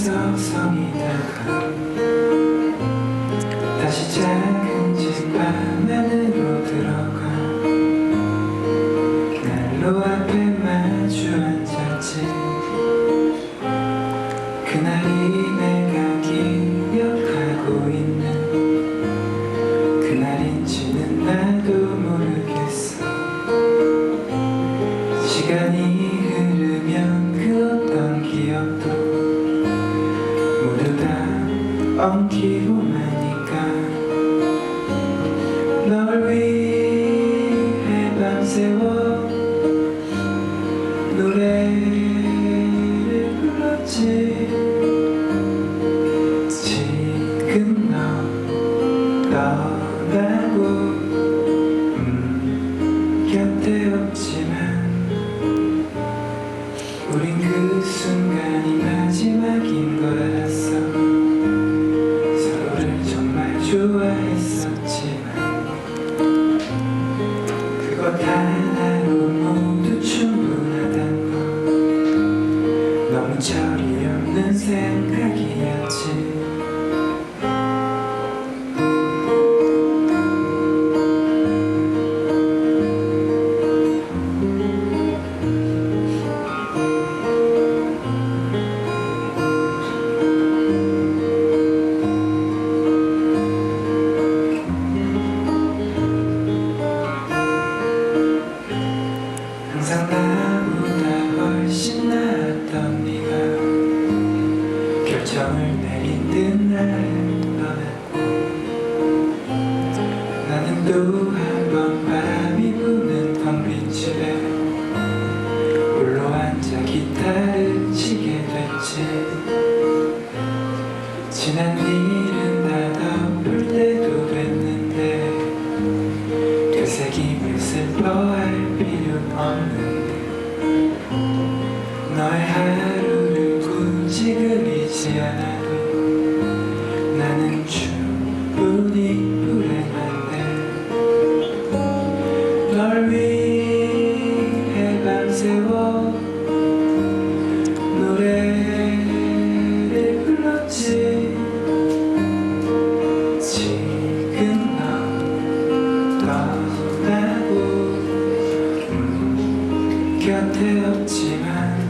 Niesamowite. 엉키고 마니까 널 위해 밤새워 노래를 불렀지. 지금 너 떠나고 너무 철이 없는 생각이었지 결정을 내린 듯 나를 떠났고 나는 또 한 번 바람이 부는 텅 빈 집에 홀로 앉아 기타를 치게 됐지. 지난 일은 다 덮을 때도 됐는데 되새기며 슬퍼할 필요는 없는데 너의 굳이 나는 충분히 불행한데 널 위해 밤새워 노래를 불렀지. 지금 너 떠나고 음, 곁에 없지만